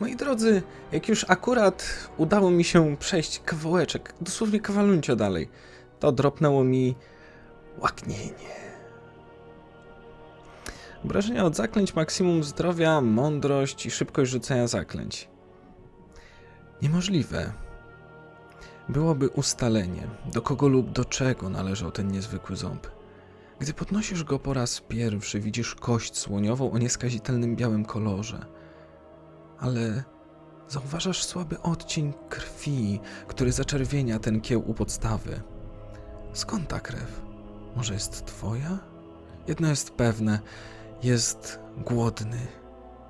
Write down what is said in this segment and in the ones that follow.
Moi drodzy, jak już akurat udało mi się przejść kawałeczek, dosłownie kawaluncio dalej, to dropnęło mi łaknienie. Obrażenia od zaklęć, maksimum zdrowia, mądrość i szybkość rzucania zaklęć. Niemożliwe. Byłoby ustalenie, do kogo lub do czego należał ten niezwykły ząb. Gdy podnosisz go po raz pierwszy, widzisz kość słoniową o nieskazitelnym białym kolorze. Ale zauważasz słaby odcień krwi, który zaczerwienia ten kieł u podstawy. Skąd ta krew? Może jest twoja? Jedno jest pewne, jest głodny,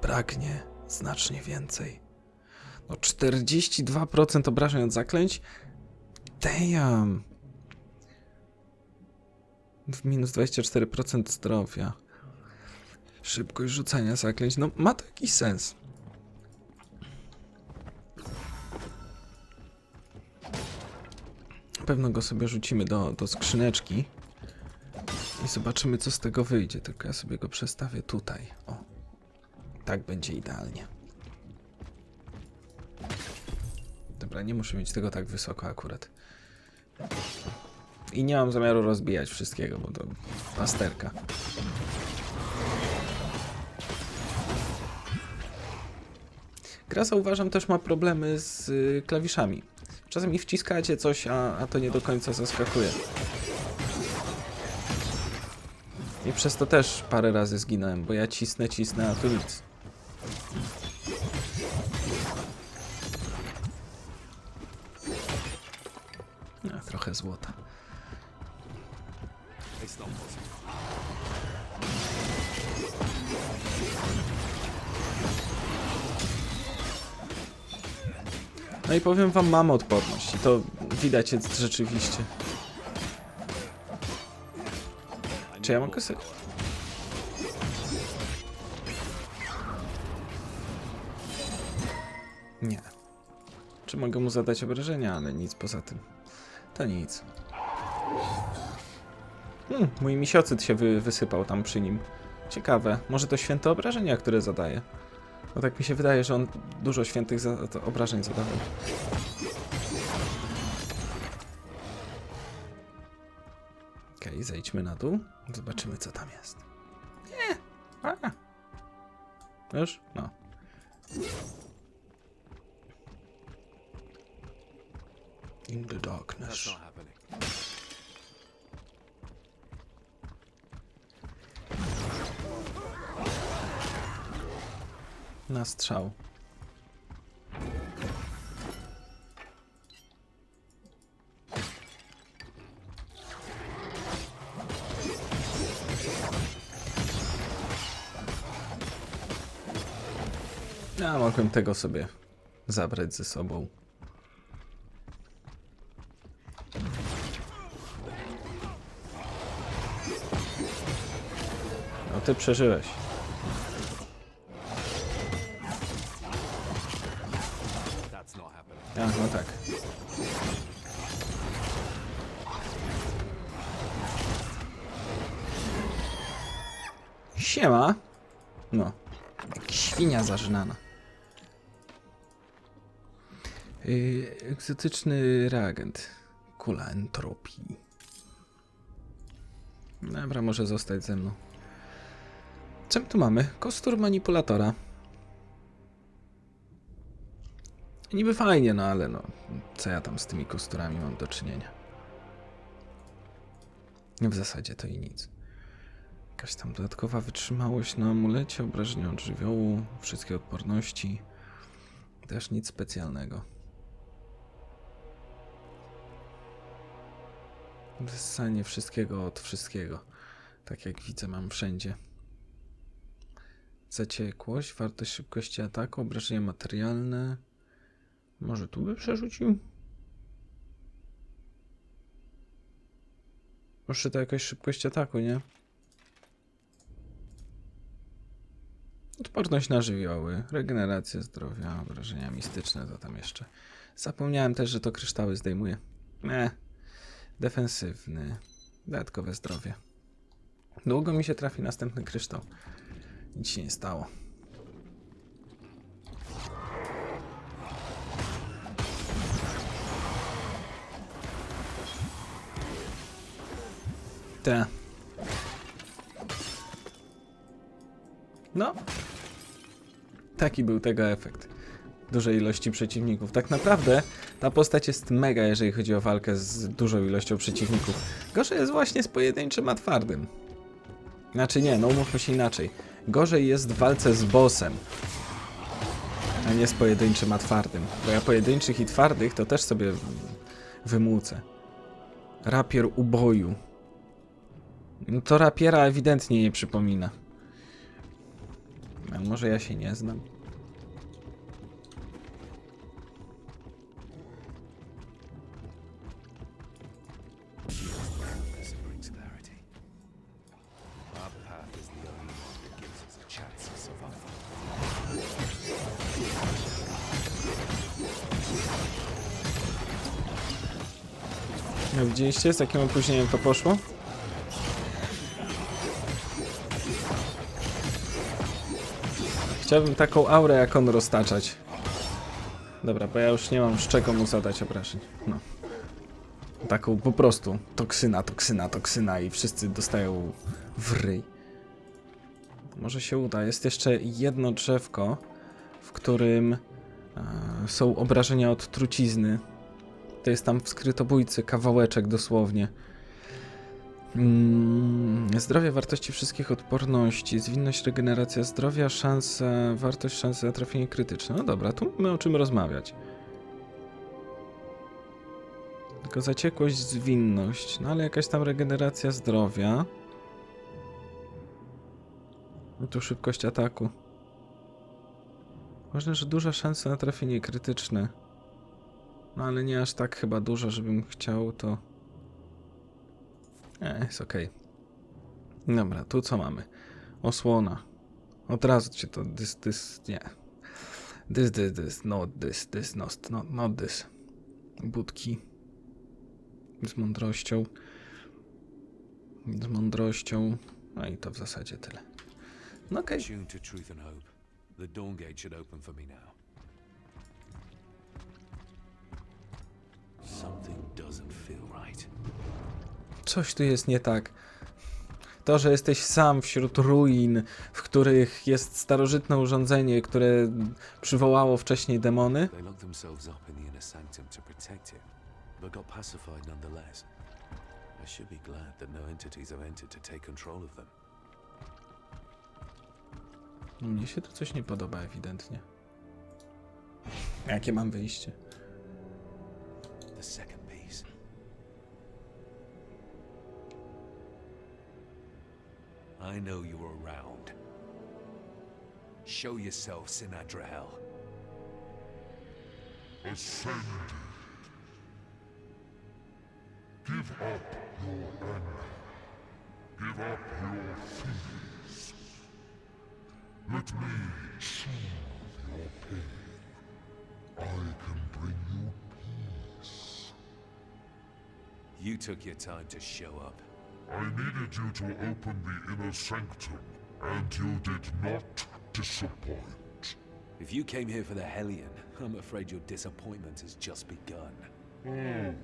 pragnie znacznie więcej. No 42% obrażeń od zaklęć? Damn! W minus 24% zdrowia. Szybkość rzucania zaklęć, no ma to jakiś sens. Pewno go sobie rzucimy do, do skrzyneczki. I zobaczymy, co z tego wyjdzie. Tylko ja sobie go przestawię tutaj. O. Tak będzie idealnie. Dobra, nie muszę mieć tego tak wysoko akurat. I nie mam zamiaru rozbijać wszystkiego, bo to pasterka. Gra zauważam też ma problemy z y, klawiszami. Czasem i wciskacie coś, a, a to nie do końca zaskakuje. I przez to też parę razy zginąłem, bo ja cisnę, cisnę, a tu nic. A, trochę złota. No i powiem wam, mam odporność i to widać jest rzeczywiście. Czy ja mogę sobie... Nie. Czy mogę mu zadać obrażenia, ale nic poza tym. To nic. Hmm, mój misiocyt się wy, wysypał tam przy nim. Ciekawe, może to święte obrażenia, które zadaje. No tak mi się wydaje, że on dużo świętych za obrażeń zadawał. Okej, zejdźmy na dół. Zobaczymy, co tam jest. Nie! A. Już? No. In the darkness. Na strzał. Ja mogłem tego sobie zabrać ze sobą. No ty przeżyłeś. Jak świnia zażynana. Yy, egzotyczny reagent. Kula entropii. Dobra, może zostać ze mną. My tu mamy? Kostur manipulatora. Niby fajnie, no ale no, co ja tam z tymi kosturami mam do czynienia? W zasadzie to i nic. Jakaś tam dodatkowa wytrzymałość na amulecie, obrażenia od żywiołu, wszystkie odporności. Też nic specjalnego. Wysanie wszystkiego od wszystkiego. Tak jak widzę, mam wszędzie. Zaciekłość, wartość szybkości ataku, obrażenia materialne. Może tu by przerzucił? Muszę to jakoś szybkość ataku, nie? Odporność na żywioły, regenerację zdrowia, wrażenia mistyczne, to tam jeszcze. Zapomniałem też, że to kryształy zdejmuje. E, defensywny, dodatkowe zdrowie. Długo mi się trafi następny kryształ. Nic się nie stało. Te. No, taki był tego efekt dużej ilości przeciwników. Tak naprawdę ta postać jest mega, jeżeli chodzi o walkę z dużą ilością przeciwników. Gorzej jest właśnie z pojedynczym, a twardym. Znaczy nie, no umówmy się inaczej. Gorzej jest w walce z bossem, a nie z pojedynczym, a twardym. Bo ja pojedynczych i twardych to też sobie wymłócę. Rapier uboju. No to rapiera ewidentnie nie przypomina. A może ja się nie znam? widzieliście z jakim opóźnieniem to poszło? Chciałbym taką aurę jak on roztaczać. Dobra, bo ja już nie mam z czego mu zadać obrażeń. No. Taką po prostu toksyna, toksyna, toksyna i wszyscy dostają w ryj. Może się uda. Jest jeszcze jedno drzewko, w którym e, są obrażenia od trucizny. To jest tam w skrytobójcy kawałeczek dosłownie. Mm, Zdrowie, wartości wszystkich odporności, zwinność, regeneracja zdrowia, szanse, wartość, szansy na trafienie krytyczne. No dobra, tu my o czym rozmawiać. Tylko zaciekłość, zwinność, no ale jakaś tam regeneracja zdrowia. No tu szybkość ataku. Ważne, że duża szansa na trafienie krytyczne. No ale nie aż tak chyba dużo, żebym chciał, to... E, jest ok. Dobra, tu co mamy? Osłona. Od razu ci to... This, this, nie. This, this, this, not this, this, not, not, not this. Budki. Z mądrością. Z mądrością. No i to w zasadzie tyle. No okej. Okay. Coś tu jest nie tak. To, że jesteś sam wśród ruin, w których jest starożytne urządzenie, które przywołało wcześniej demony. Mnie się tu coś nie podoba ewidentnie. Jakie mam wyjście? second piece. I know you're around. Show yourself, Sinadrahel. Ascend. Give up your anger. Give up your fears. Let me soothe your pain. I You took your time to show up. I needed you to open the inner sanctum, and you did not disappoint. If you came here for the Hellion, I'm afraid your disappointment has just begun. Oh,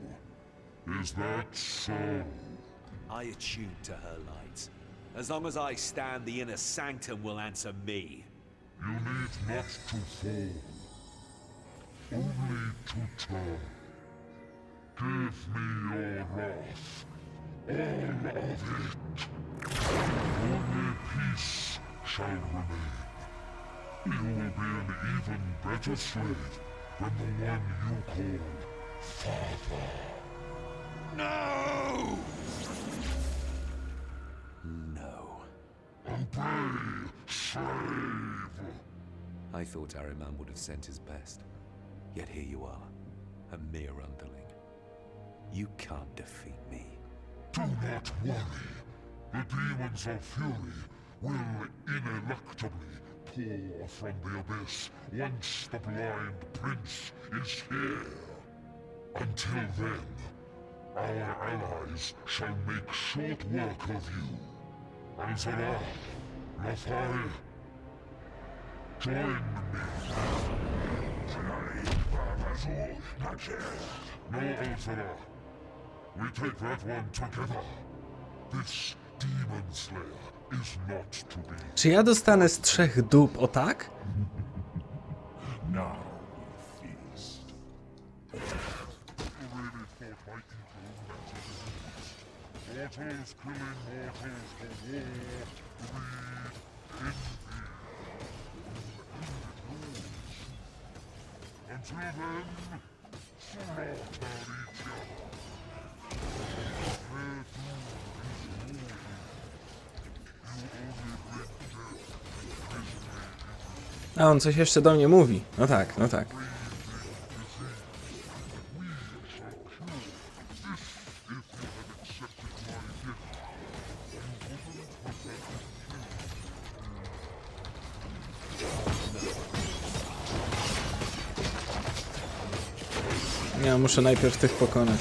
is that so? I attuned to her light. As long as I stand, the inner sanctum will answer me. You need not to fall, only to turn. Give me your wrath. All of it. Only peace shall remain. You will be an even better slave than the one you called Father. No! No. Obey, slave! I thought Ahriman would have sent his best. Yet here you are, a mere underling. You can't defeat me. Do not worry. The demons of fury will ineluctably pour from the abyss once the blind prince is here. Until then, our allies shall make short work of you. Anzara, Lothal, join me. Tonight, Babazul, not yet. No Anzara. We take that one together. This demon slayer is not to be. Czy ja dostanę z trzech dup, o tak? Now Until then, slaughter. A on coś jeszcze do mnie mówi. No tak, no tak. Ja muszę najpierw tych pokonać.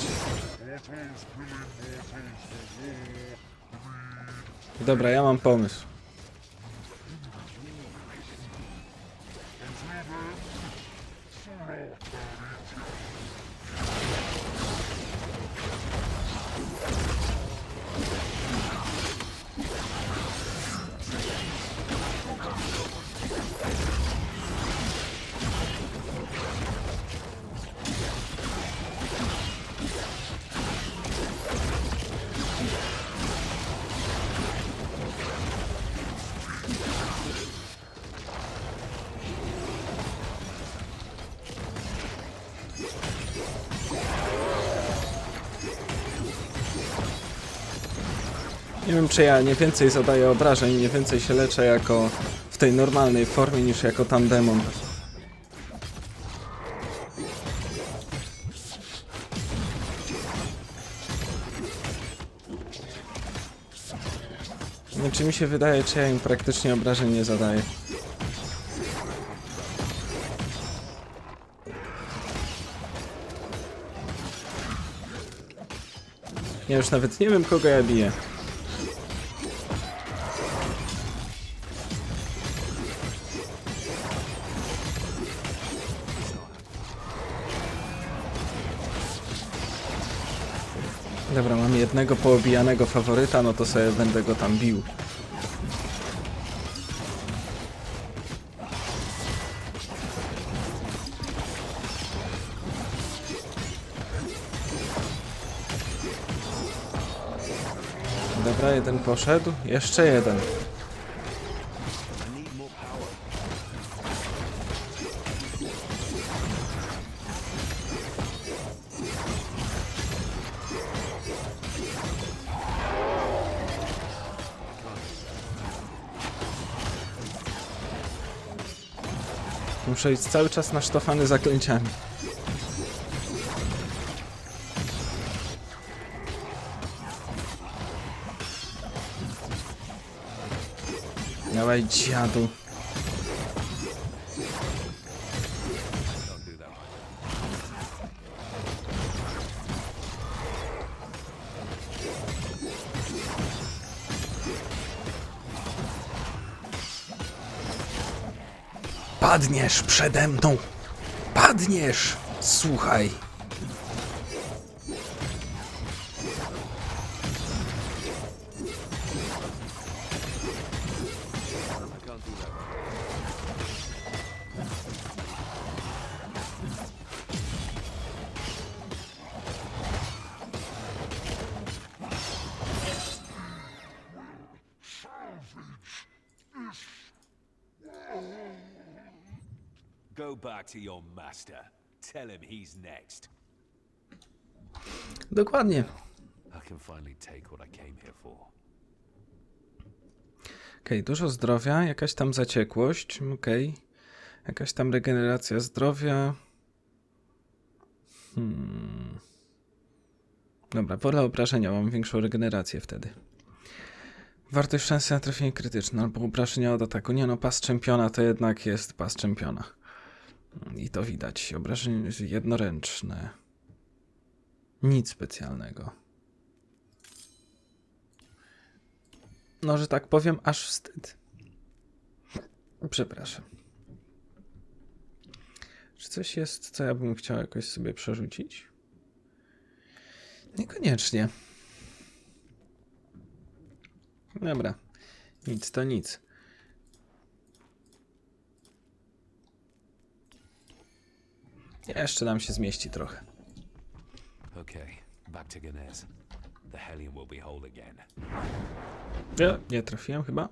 Dobra, ja mam pomysł. Nie wiem, czy ja nie więcej zadaję obrażeń, nie więcej się leczę jako w tej normalnej formie niż jako tam demon. Nie wiem, czy mi się wydaje, czy ja im praktycznie obrażeń nie zadaję. Ja już nawet nie wiem, kogo ja biję. Jednego poobijanego faworyta, no to sobie będę go tam bił. Dobra, jeden poszedł. Jeszcze jeden. Muszę być cały czas nasztofany zaklęciami. Dawaj dziadu. Padniesz przede mną! Padniesz! Słuchaj! Go back to your master. Tell him he's next. Dokładnie. I can finally take what I came here for. Okej, dużo zdrowia, jakaś tam zaciekłość, okej. Jakaś tam regeneracja zdrowia. Hmm. Dobra, wolę obrażenia, mam większą regenerację wtedy. Wartość szansy na trafienie krytyczne albo obrażenia od ataku. Nie no, pas czempiona to jednak jest pas czempiona. I to widać. Obrażenie jednoręczne. Nic specjalnego. No, że tak powiem, aż wstyd. Przepraszam. Czy coś jest, co ja bym chciał jakoś sobie przerzucić? Niekoniecznie. Dobra. Nic to nic. Jeszcze nam się zmieści trochę. Okay, back to Ganes. The Hellion will be whole again. Nie, nie trafiłem chyba.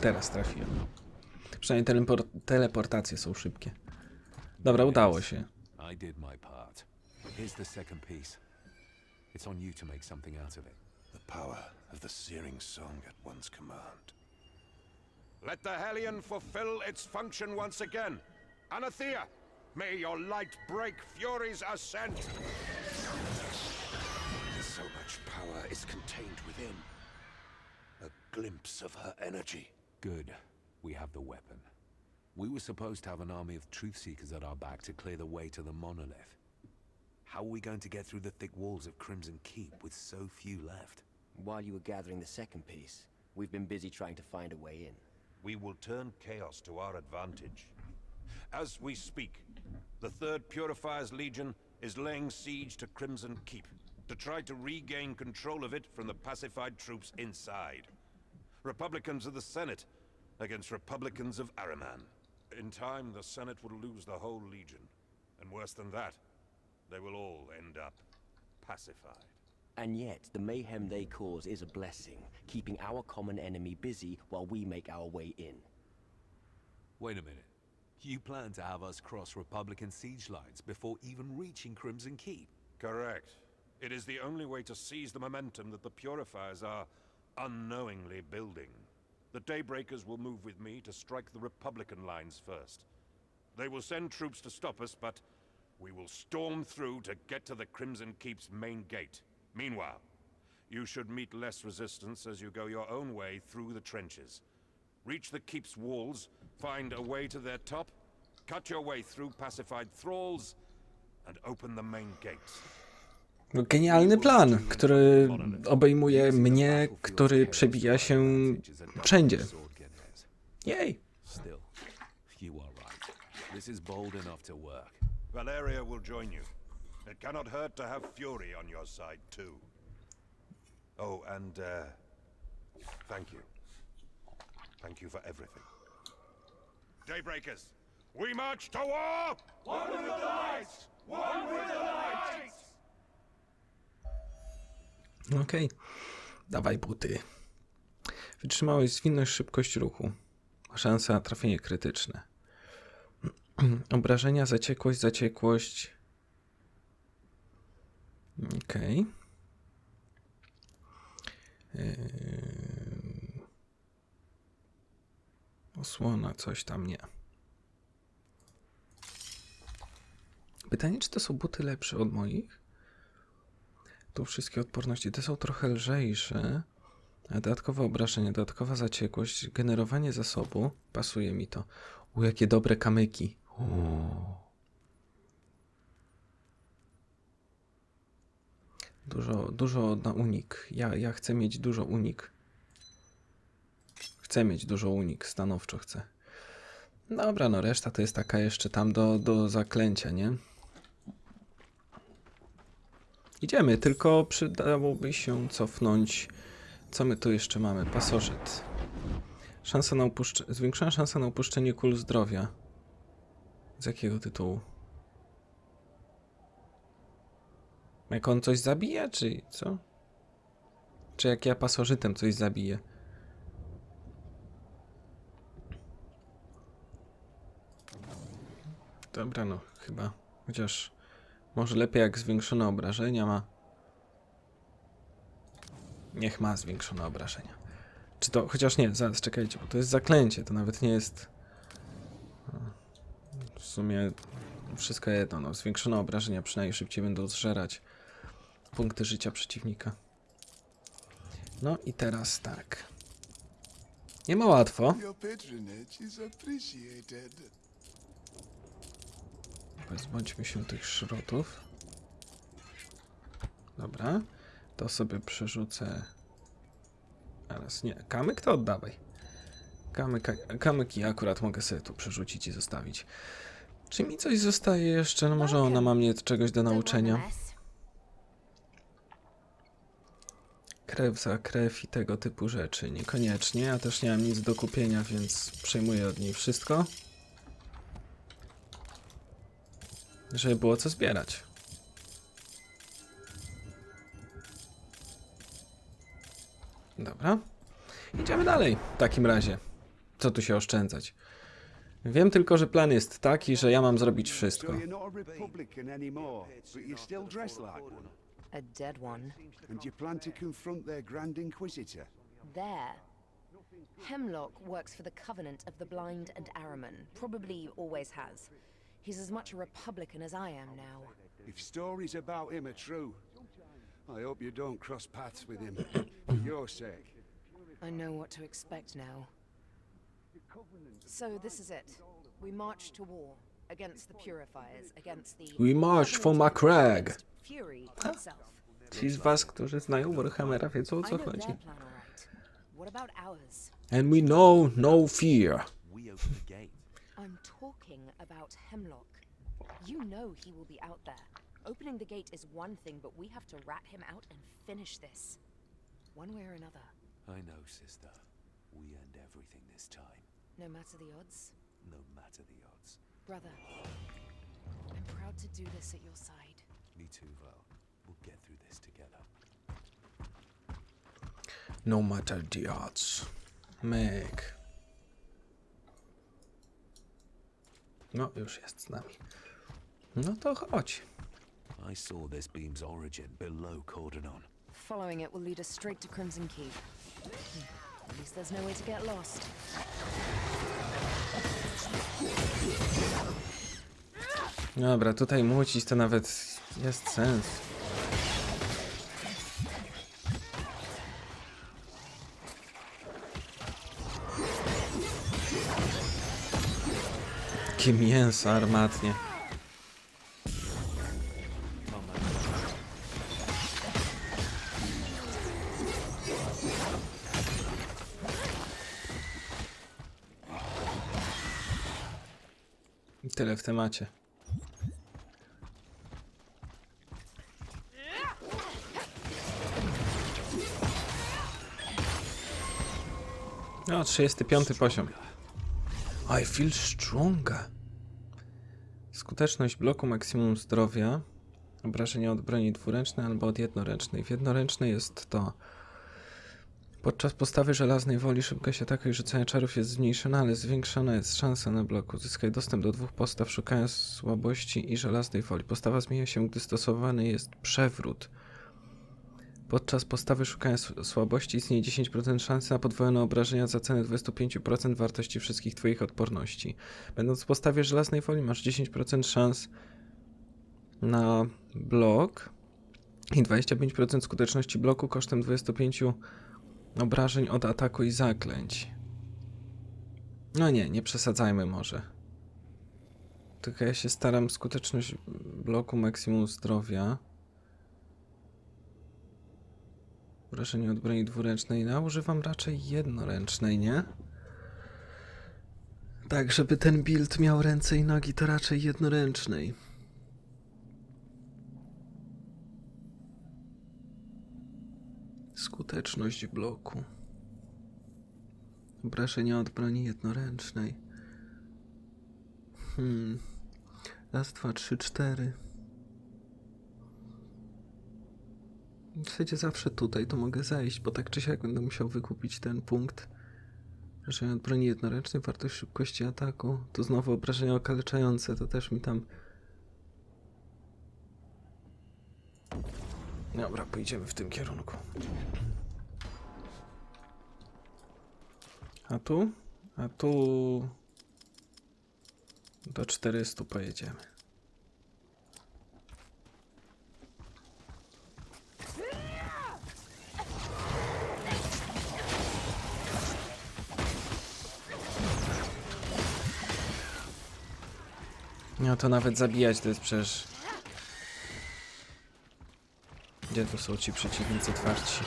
Teraz trafiłem. Przynajmniej telepor teleportacje są szybkie. Dobra, udało się. I did my part. Here's the second piece. It's on you to make something out of it. The power of the searing song at one's command. Let the Hellion fulfill its function once again. Anathea, may your light break Fury's ascent. So much power is contained within. A glimpse of her energy. Good. We have the weapon. We were supposed to have an army of truth seekers at our back to clear the way to the monolith. How are we going to get through the thick walls of Crimson Keep with so few left? While you were gathering the second piece, we've been busy trying to find a way in. We will turn chaos to our advantage. As we speak, the Third Purifier's Legion is laying siege to Crimson Keep to try to regain control of it from the pacified troops inside. Republicans of the Senate against Republicans of Araman. In time, the Senate will lose the whole Legion. And worse than that, they will all end up pacified. And yet, the mayhem they cause is a blessing, keeping our common enemy busy while we make our way in. Wait a minute. You plan to have us cross Republican siege lines before even reaching Crimson Keep? Correct. It is the only way to seize the momentum that the Purifiers are unknowingly building. The Daybreakers will move with me to strike the Republican lines first. They will send troops to stop us, but we will storm through to get to the Crimson Keep's main gate. Meanwhile, you should meet less resistance as you go your own way through the trenches. Reach the Keep's walls, find a way to their top, cut your way through pacified thralls, and open the main gates. No, Genialny plan, który obejmuje mnie, który przebija się wszędzie. Jej! Still, you are right. This is bold enough to work. Valeria will join you. It cannot hurt to have Fury on your side, too. Oh, and, uh, thank you. Thank you for everything. Daybreakers, we march to war! One with the lights! One with the lights! Okej. Dawaj buty. Wytrzymałość, zwinność, szybkość ruchu. Szansa na trafienie krytyczne. Obrażenia, zaciekłość, zaciekłość. Okej. Yy... Osłona, coś tam nie. Pytanie, czy to są buty lepsze od moich? Tu wszystkie odporności. Te są trochę lżejsze. Dodatkowe obrażenia, dodatkowa zaciekłość, generowanie zasobu. Pasuje mi to. U, jakie dobre kamyki. Uuu. Dużo, dużo na unik. Ja, ja chcę mieć dużo unik. Chcę mieć dużo unik, stanowczo chcę. Dobra, no reszta to jest taka jeszcze tam do, do zaklęcia, nie? Idziemy, tylko przydałoby się cofnąć. Co my tu jeszcze mamy? Pasożyt. Szansa na upuszczenie. Zwiększona szansa na upuszczenie kul zdrowia. Z jakiego tytułu? Jak on coś zabija, czy co? Czy jak ja pasożytem coś zabiję? Dobra, no chyba. Chociaż może lepiej jak zwiększone obrażenia ma. Niech ma zwiększone obrażenia. Czy to, chociaż nie, zaraz czekajcie, bo to jest zaklęcie, to nawet nie jest. W sumie wszystko jedno, no. Zwiększone obrażenia przynajmniej szybciej będą zżerać punkty życia przeciwnika. No i teraz tak. Nie ma łatwo. Your. Pozbądźmy się tych szrotów. Dobra. To sobie przerzucę. Teraz nie. Kamyk to oddawaj. Kamyk, kamyk i akurat mogę sobie tu przerzucić i zostawić. Czy mi coś zostaje jeszcze? No może ona ma mnie czegoś do nauczenia. Krew za krew i tego typu rzeczy. Niekoniecznie. Ja też nie mam nic do kupienia, więc przejmuję od niej wszystko. Żeby było co zbierać. Dobra. Idziemy dalej w takim razie. Co tu się oszczędzać? Wiem tylko, że plan jest taki, że ja mam zrobić wszystko. A dead one. And you plan to confront their Grand Inquisitor. There. Hemlock works for the Covenant of the Blind and Araman. Probably always has. He's as much a Republican as I am now. If stories about him are true, I hope you don't cross paths with him. for your sake. I know what to expect now. So this is it. We march to war against the Purifiers, against the We march for Covenant, Macragge. against Fury himself. Ci z was, którzy znają Warhammera, wiedzą o I co know chodzi. their plan all right. What about? And we know no fear. We open the gate. I'm talking about Hemlock. You know he will be out there. Opening the gate is one thing, but we have to rat him out and finish this. One way or another, I know, sister. We earned everything this time, no matter the odds. no matter the odds. Brother, I'm proud to do this at your side. Me too, Val. We'll get through this together. No matter the odds. Myk. No, już jest z nami. No to chodź. I saw this beam's origin below Cordonon. Following it will lead us straight to Crimson Keep. Hmm, At least there's no way to get lost. Dobra, tutaj młocić to nawet jest sens. Jakie mięso armatnie. Tyle w temacie. No, 35 poziom. I feel stronger. Skuteczność bloku maksimum zdrowia. Obrażenia od broni dwuręcznej albo od jednoręcznej. W jednoręcznej jest to. Podczas postawy żelaznej woli szybkość ataku i rzucania czarów jest zmniejszona, ale zwiększona jest szansa na blok. Uzyskaj dostęp do dwóch postaw, szukając słabości i żelaznej woli. Postawa zmienia się, gdy stosowany jest przewrót. Podczas postawy szukania słabości istnieje 10% szansy na podwojone obrażenia za cenę 25% wartości wszystkich Twoich odporności. Będąc w postawie żelaznej woli masz 10% szans na blok i 25% skuteczności bloku kosztem 25 obrażeń od ataku i zaklęć. No nie, nie przesadzajmy może. Tylko ja się staram skuteczność bloku maksimum zdrowia. Wrażenie od broni dwuręcznej. No, używam raczej jednoręcznej, nie? Tak, żeby ten build miał ręce i nogi, to raczej jednoręcznej. Skuteczność bloku. Obrażenia od broni jednoręcznej. Hmm. Raz, dwa, trzy, cztery. W zasadzie zawsze tutaj to mogę zajść, bo tak czy siak będę musiał wykupić ten punkt. Obrażenia od broni jednoręcznej, wartość szybkości ataku. Tu znowu obrażenia okaleczające, to też mi tam... Dobra, pójdziemy w tym kierunku. A tu? A tu... Do 400 pojedziemy. No to nawet zabijać to jest przecież... Gdzie tu są ci przeciwnicy twardsi?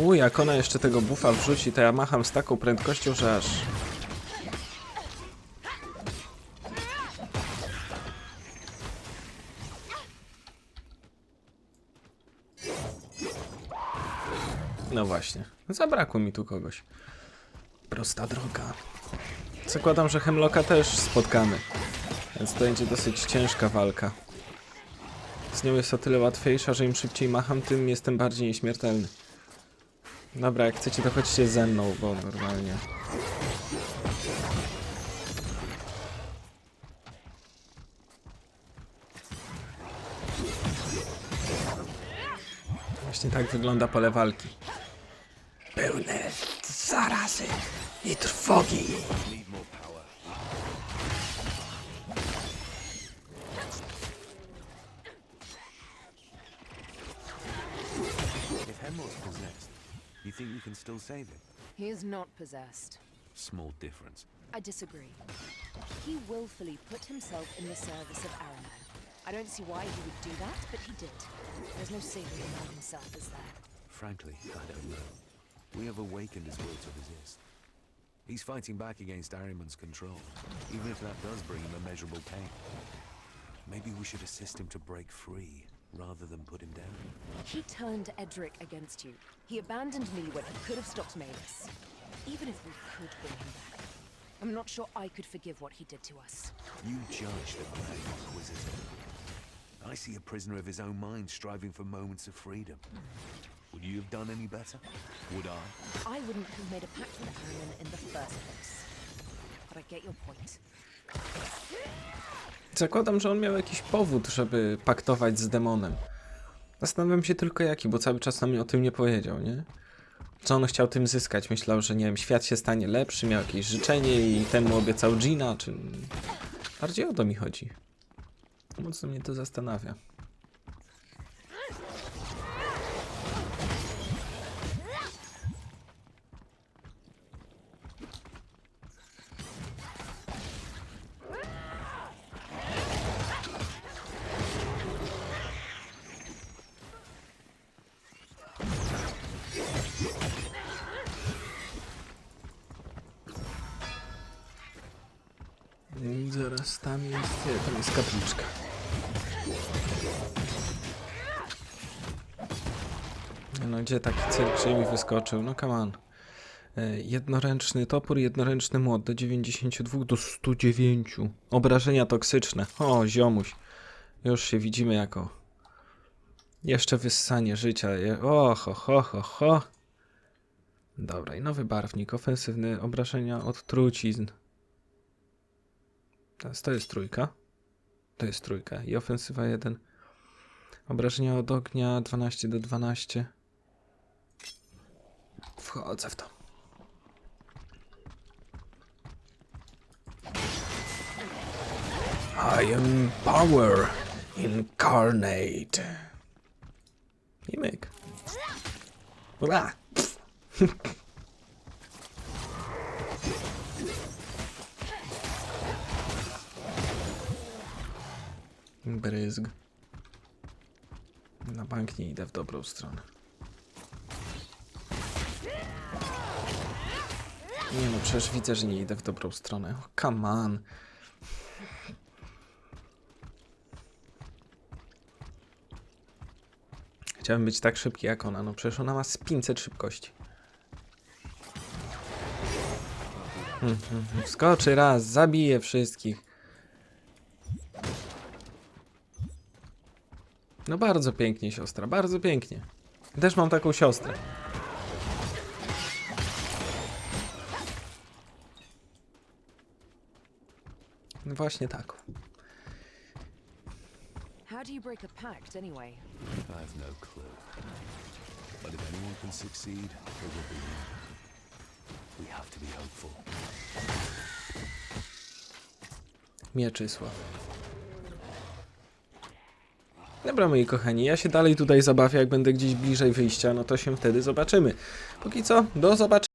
Uj, jak ona jeszcze tego buffa wrzuci, to ja macham z taką prędkością, że aż... No właśnie, zabrakło mi tu kogoś. Prosta droga. Zakładam, że Hemlocka też spotkamy. Więc to będzie dosyć ciężka walka. Z nią jest o tyle łatwiejsza, że im szybciej macham, tym jestem bardziej nieśmiertelny. Dobra, jak chcecie, to chodźcie ze mną, bo normalnie... Właśnie tak wygląda pole walki. Pełne zarazy i trwogi. If Hemlock's possessed, you think you can still save him? He is not possessed. Small difference. I disagree. He willfully put himself in the service of Araman. I don't see why he would do that, but he did. There's no saving him from himself, is there? Frankly, I don't know. We have awakened his will to resist. He's fighting back against Ahriman's control, even if that does bring him immeasurable pain. Maybe we should assist him to break free, rather than put him down. He turned Edric against you. He abandoned me when he could have stopped Maelus. Even if we could bring him back, I'm not sure I could forgive what he did to us. You judge the Grand Inquisitor. I see a prisoner of his own mind striving for moments of freedom. Would you have done any better? Would I? I wouldn't have made a pact with Araman in the first place. But I get your point. Zakładam, że on miał jakiś powód, żeby paktować z demonem. Zastanawiam się tylko jaki, bo cały czas nam o tym nie powiedział, nie? Co on chciał tym zyskać? Myślał, że nie wiem, świat się stanie lepszy, miał jakieś życzenie i temu obiecał Gina, czy... Bardziej o to mi chodzi. Mocno mnie to zastanawia. Gdzie taki cel mi wyskoczył? No come on. E, Jednoręczny topór, jednoręczny młot do 92 do 109. Obrażenia toksyczne. O, ziomuś. Już się widzimy jako... Jeszcze wyssanie życia. O, ho, ho, ho, ho. Dobra, i nowy barwnik. Ofensywny. Obrażenia od trucizn. Teraz to jest trójka. To jest trójka. I ofensywa 1. Obrażenia od ognia 12 do 12. Wchodzę w to. I am power incarnate. I myk. Ura. Bryzg. Na bank nie idę w dobrą stronę. Nie no, przecież widzę, że nie idę w dobrą stronę. Oh, come on. Chciałem być tak szybki jak ona, no przecież ona ma z 500 szybkości. Hmm, hmm, hmm. Skoczy raz, zabije wszystkich. No bardzo pięknie, siostra, bardzo pięknie. Też mam taką siostrę. Właśnie taką. How do you break a pact, anyway? I have no clue. But if anyone can succeed, it will be you. We have to be hopeful. Mieczysław. Dobra, moi kochani, ja się dalej tutaj zabawię. Jak będę gdzieś bliżej wyjścia, no to się wtedy zobaczymy. Póki co, do zobaczenia.